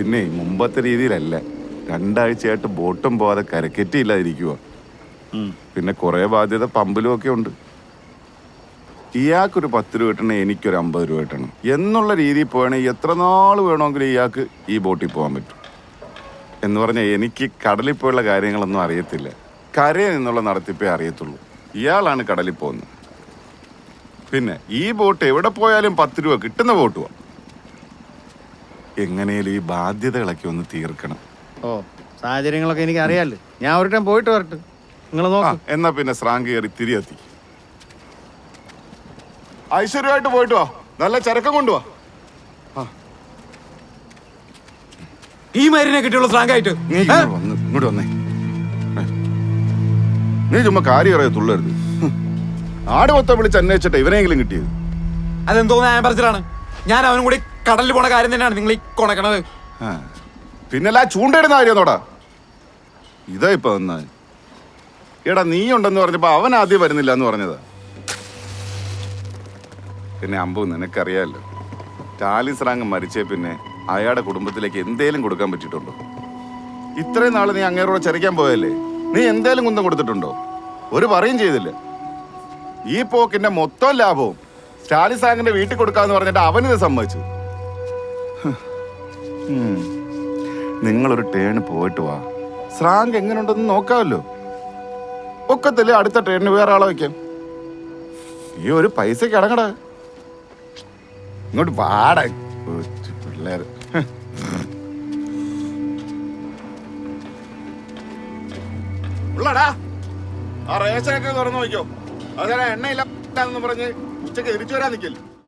പിന്നെ മുമ്പത്തെ രീതിയിലല്ല. രണ്ടാഴ്ചയായിട്ട് ബോട്ടും പോവാതെ കരക്കെറ്റിയില്ലാതിരിക്കുക പിന്നെ കുറേ ബാധ്യത പമ്പിലും ഒക്കെ ഉണ്ട്. ഇയാൾക്കൊരു പത്ത് രൂപ കിട്ടണേ എനിക്കൊരു അമ്പത് രൂപ കിട്ടണം. എന്നുള്ള രീതിയിൽ പോകണേ എത്ര നാൾ വേണമെങ്കിലും ഇയാൾക്ക് ഈ ബോട്ടിൽ പോകാൻ പറ്റും. എന്ന് പറഞ്ഞാൽ എനിക്ക് കടലിൽ പോയുള്ള കാര്യങ്ങളൊന്നും അറിയത്തില്ല. കരയിൽ നിന്നുള്ള നടത്തിപ്പേ അറിയത്തുള്ളൂ. ഇയാളാണ് കടലിൽ പോകുന്നത്. പിന്നെ ഈ ബോട്ട് എവിടെ പോയാലും പത്ത് രൂപ കിട്ടുന്ന ബോട്ടുവാ. എങ്ങനെയാലും ഈ ബാധ്യതകളൊക്കെ ഒന്ന് തീർക്കണം. ഓ സാഹചര്യങ്ങളൊക്കെ എനിക്ക് അറിയാലോ ഞാൻ ഒരു ടൈം പോയിട്ട് വരട്ടെ. നിങ്ങൾ ആ നോക്ക്. എന്നാ പിന്നെ സ്രാങ്ക് കയറി തിരിയെത്തി ഐശ്വര്യമായിട്ട് പോയിട്ട് വാ. നല്ല ചരക്കം കൊണ്ടുവാ ഈ മരുന്നെ കിട്ടിയുള്ള സ്രാങ്കായിട്ട്. ആയിട്ട് നീ ഇങ്ങോട്ട് വന്ന് ഇങ്ങോട്ട് വന്നേ. ഏ. നീ ചുമ്മാ കാര്യം അറിയാ തുള്ളരുത്. ഹും. ആട് മൊത്തം വിളിച്ച് അന്വേഷിച്ചിട്ട് ഇവനെങ്കിലും കിട്ടിയത്. അതെന്തോന്ന് ഞാൻ പറച്ചിലാണ് ഞാൻ അവനും കൂടി കടലിൽ പോണ കാര്യം തന്നെയാണ് നിങ്ങൾ ഈ കൊണക്കണത്. പിന്നല്ല ചൂണ്ടയിടുന്ന കാര്യം നോടാ ഇതാ ഇപ്പൊ വന്ന. എടാ നീ ഉണ്ടെന്ന് പറഞ്ഞപ്പോ അവൻ ആദ്യം വരുന്നില്ല എന്ന് പറഞ്ഞതാ. പിന്നെ അമ്പു നിനക്കറിയാലോ. ടാലിസ്രാങ് മരിച്ചേ പിന്നെ അയാളുടെ കുടുംബത്തിലേക്ക് എന്തേലും കൊടുക്കാൻ പറ്റിയിട്ടുണ്ടോ? ഇത്രയും നാൾ നീ അങ്ങേരോട് ചരിക്കാൻ പോയല്ലേ? നീ എന്തേലും കുന്തം കൊടുത്തിട്ടുണ്ടോ? ഒരു പറയും ചെയ്തില്ല. ഈ പോക്കിന്റെ മൊത്തം ലാഭവും സ്റ്റാലിസാങ്ങിന്റെ വീട്ടിൽ കൊടുക്കാന്ന് പറഞ്ഞിട്ട് അവനിത് സമ്മതിച്ചു. നിങ്ങളൊരു ടേണ് പോയിട്ട് വാ. സ്രാങ്ക് എങ്ങനെയുണ്ടെന്ന് നോക്കാമല്ലോ. ഒക്കത്തില്ലേ അടുത്ത ട്രെയിനിന് വേറെ ആളെ വയ്ക്കാം. ഈ ഒരു പൈസക്ക് അടങ്ങടാ ഇങ്ങോട്ട് പാടാ പിള്ളേർ ഉള്ളടാ. ആ റേഷനൊക്കെ തുറന്നു നോക്കിയോ അതെ എണ്ണയില്ല പറഞ്ഞ് ഉച്ചയ്ക്ക് തിരിച്ചു വരാൻ നിൽക്കില്ല